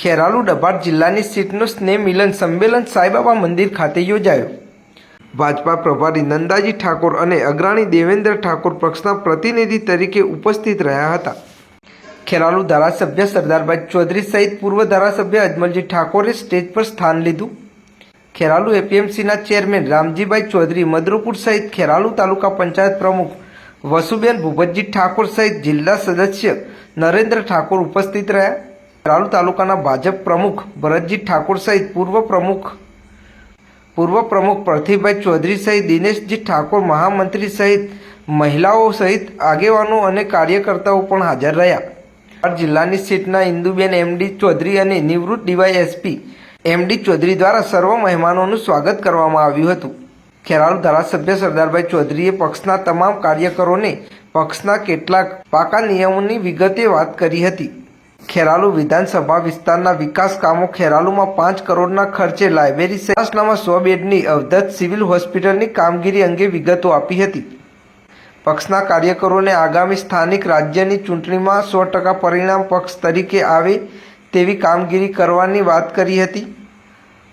ખેરાલુ ડભાર જિલ્લાની સીટનું સ્નેહ મિલન સંમેલન સાંઈબાબા મંદિર ખાતે યોજાયો. ભાજપા પ્રભારી નંદાજી ઠાકોર અને અગ્રણી દેવેન્દ્ર ઠાકોર પક્ષના પ્રતિનિધિ તરીકે ઉપસ્થિત રહ્યા હતા. ખેરાલુ ધારાસભ્ય સરદારભાઈ ચૌધરી સહિત પૂર્વ ધારાસભ્ય અજમલજી ઠાકોરે સ્ટેજ પર સ્થાન લીધું. ખેરાલુ એપીએમસીના ચેરમેન રામજીભાઈ ચૌધરી, મદરુપુર સહિત ખેરાલુ તાલુકા પંચાયત પ્રમુખ વસુબેન ભૂપતજી ઠાકોર સહિત જિલ્લા સદસ્ય નરેન્દ્ર ઠાકોર ઉપસ્થિત રહ્યા. ખેરાલુ તાલુકાના ભાજપ પ્રમુખ ભરતજી ઠાકોર સહિત પૂર્વ પ્રમુખ પૂર્વ પ્રમુખ પ્રતિભાઈ ચૌધરી સહિત દિનેશજી ઠાકોર, મહામંત્રી સહિત મહિલાઓ સહિત આગેવાનો અને કાર્યકર્તાઓ પણ હાજર રહ્યા. જિલ્લાની સીટના ઇન્દુબેન એમડી ચૌધરી અને નિવૃત્ત ડીવાયએસપી એમડી ચૌધરી દ્વારા સર્વ મહેમાનોનું સ્વાગત કરવામાં આવ્યું હતું. ખેરાલુ ધારાસભ્ય સરદારભાઈ ચૌધરીએ પક્ષના તમામ કાર્યકરોને પક્ષના કેટલાક પાકા નિયમોની વિગતે વાત કરી હતી. ખેરાલુ વિધાનસભા વિસ્તારના વિકાસ કામો ખેરાલુમાં પાંચ કરોડના ખર્ચે લાઇબ્રેરી સેવાસનામાં સો બેડની અવધત સિવિલ હોસ્પિટલની કામગીરી અંગે વિગતો આપી હતી. પક્ષના કાર્યકરોને આગામી સ્થાનિક રાજ્યની ચૂંટણીમાં સો ટકા પરિણામ પક્ષ તરીકે આવે તેવી કામગીરી કરવાની વાત કરી હતી.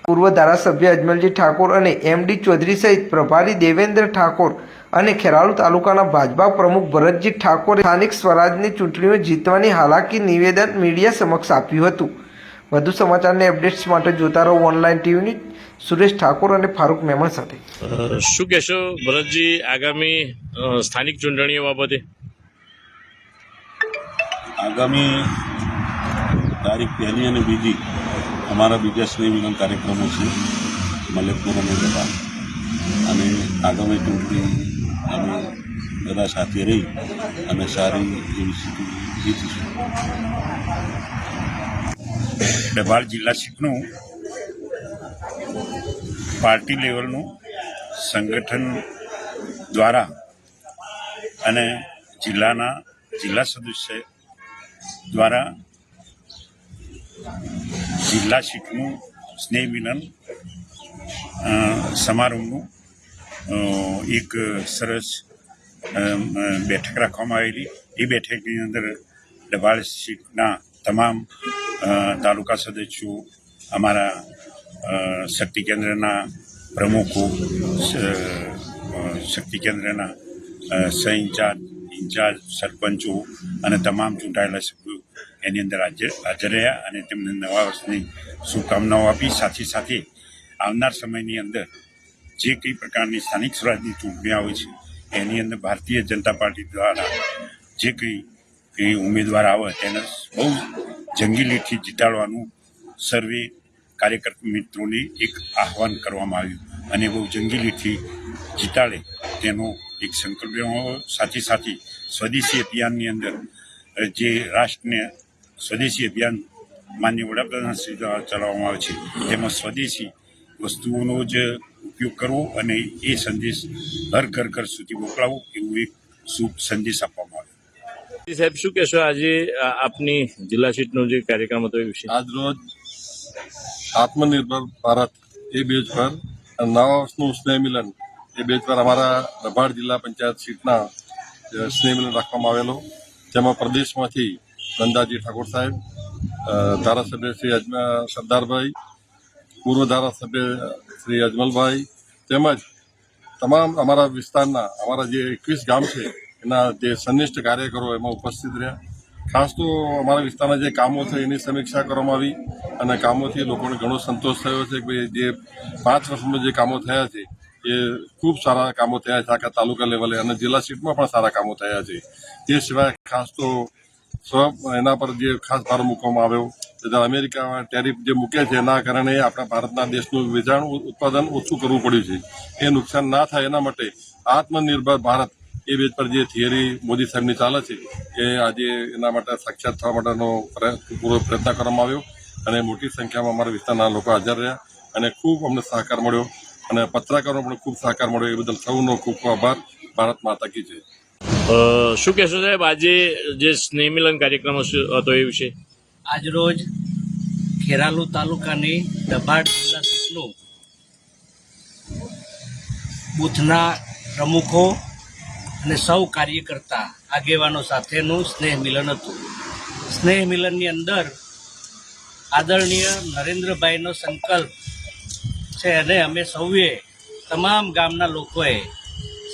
પૂર્વ ધારાસભ્ય અજમલજી ઠાકોર અને એમડી ચૌધરી સહિત પ્રભારી દેવેન્દ્ર ઠાકોર અને ખેરાલુ તાલુકાના ભાજપા પ્રમુખ ભરતજી ઠાકોરે સ્થાનિક સ્વરાજની ચૂંટણીઓ જીતવાની હાલાકી નિવેદન મીડિયા સમક્ષ આપ્યું હતું. વધુ સમાચારને અપડેટ્સ માટે જોતા રહો ઓનલાઈન ટીવીની સુરેશ ઠાકોર અને ફારૂક મેમણ સાથે. શું કહેશો ભરતજી આગામી સ્થાનિક ચૂંટણીઓ બાબતે? આગામી તારીખ પહેલી અને બીજી અમારા બીજા સ્નેહ મિલન કાર્યક્રમો છે મલેકપુર અને અને આગામી ચૂંટણી અમે બધા સાથે રહી અને સારી એવી સ્થિતિ જીતીશું ડભાલ જિલ્લા સીટનું પાર્ટી લેવલનું સંગઠન દ્વારા અને જિલ્લાના જિલ્લા સદસ્ય દ્વારા જિલ્લા સીટનું સ્નેહ મિલન અ, એક સરસ બેઠક રાખવામાં આવેલી. એ બેઠકની અંદર ડભાળ સીટના તમામ તાલુકા સદસ્યો, અમારા શક્તિ કેન્દ્રના પ્રમુખો શક્તિ કેન્દ્રના સહ ઇન્ચાર્જ ઇન્ચાર્જ, સરપંચો અને તમામ ચૂંટાયેલા સભ્યો એની અંદર હાજર હાજર રહ્યા અને તેમને નવા વર્ષની શુભકામનાઓ આપી. સાથે સાથે આવનાર સમયની અંદર જે કંઈ પ્રકારની સ્થાનિક સ્વરાજની ચૂંટણી આવે છે, એની અંદર ભારતીય જનતા પાર્ટી દ્વારા જે કંઈ એ ઉમેદવાર આવે તેને બહુ જંગીલીથી જીતાડવાનું સર્વે કાર્યકર મિત્રોને એક આહવાન કરવામાં આવ્યું અને બહુ જંગીલીથી જીતાડે તેનો એક સંકલ્પ સાથે સાથે સ્વદેશી અભિયાનની અંદર જે રાષ્ટ્રને સ્વદેશી અભિયાન માન્ય વડાપ્રધાન શ્રી દ્વારા ચલાવવામાં આવે છે, તેમાં સ્વદેશી વસ્તુઓનો જ ઉપયોગ કરવો અને એ સંદેશ હર ઘર ઘર સુધી મોકલાવો એવું એક શુભ સંદેશ આપવામાં આવ્યો સાહેબ શું કહેશો? આજે આપની જિલ્લા સીટનો જે કાર્યક્રમ હતો એ વિશે? આજ રોજ આત્મનિર્ભર ભારત એ બેજ પર અને નવા વર્ષનું સ્નેહ મિલન એ બેજ પર અમારા રભાડ જિલ્લા પંચાયત સીટના સ્નેહમિલન સ્નેહ મિલન રાખવામાં આવેલો. જેમાં પ્રદેશમાંથી નંદાજી ઠાકોર સાહેબ ધારાસભ્ય શ્રી અજમા સરદારભાઈ પૂર્વ ધારાસભ્ય શ્રી અજમલભાઈ તેમજ તમામ અમારા વિસ્તારના, અમારા જે એકવીસ ગામ છે, એના જે સંનિષ્ઠ કાર્યકરો એમાં ઉપસ્થિત રહ્યા. ખાસ તો અમારા વિસ્તારના જે કામો છે, એની સમીક્ષા કરવામાં આવી અને કામોથી લોકોને ઘણો સંતોષ થયો છે કે જે પાંચ વર્ષમાં જે કામો થયા છે, એ ખૂબ સારા કામો થયા છે, આખા તાલુકા લેવલે અને જિલ્લા સીટમાં પણ સારા કામો થયા છે. તે સિવાય ખાસ તો સ્વ, એના પર જે ખાસ ભાર મૂકવામાં આવ્યો અમેરિકામાં ટેરિફ જે મૂકે છે, એના કારણે આપણા ભારતના દેશનું વેચાણ ઉત્પાદન ઓછું કરવું પડ્યું છે. એ નુકસાન ના થાય એના માટે આત્મનિર્ભર ભારત એ બેઝ પર જે થિયરી મોદી સાહેબની ચાલે છે, એ આજે એના માટે સાક્ષાત થવા માટેનો પૂરો પ્રયત્ન કરવામાં આવ્યો અને મોટી સંખ્યામાં અમારા વિસ્તારના લોકો હાજર રહ્યા અને ખૂબ અમને સહકાર મળ્યો અને પત્રકારોનો પણ ખૂબ સહકાર મળ્યો. એ બદલ સૌનો ખૂબ ખૂબ આભાર. ભારત માતા કી છે શું કહેશો સાહેબ? આજે જે સ્નેહ મિલન કાર્યક્રમ હતો એ વિશે? આજરોજ ખેરાલુ તાલુકાની દબાડ જિલ્લા સીટનું બૂથના પ્રમુખો અને સૌ કાર્યકર્તા આગેવાનો સાથેનું સ્નેહ મિલન હતું. સ્નેહ મિલનની અંદર આદરણીય નરેન્દ્રભાઈનો સંકલ્પ છે અને અમે સૌએ તમામ ગામના લોકોએ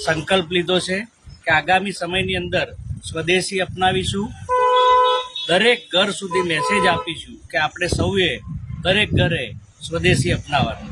સંકલ્પ લીધો છે કે આગામી સમયની અંદર સ્વદેશી અપનાવીશું. દરેક ઘર સુધી મેસેજ આપીશું કે આપણે સૌએ દરેક ઘરે સ્વદેશી અપનાવવાનું.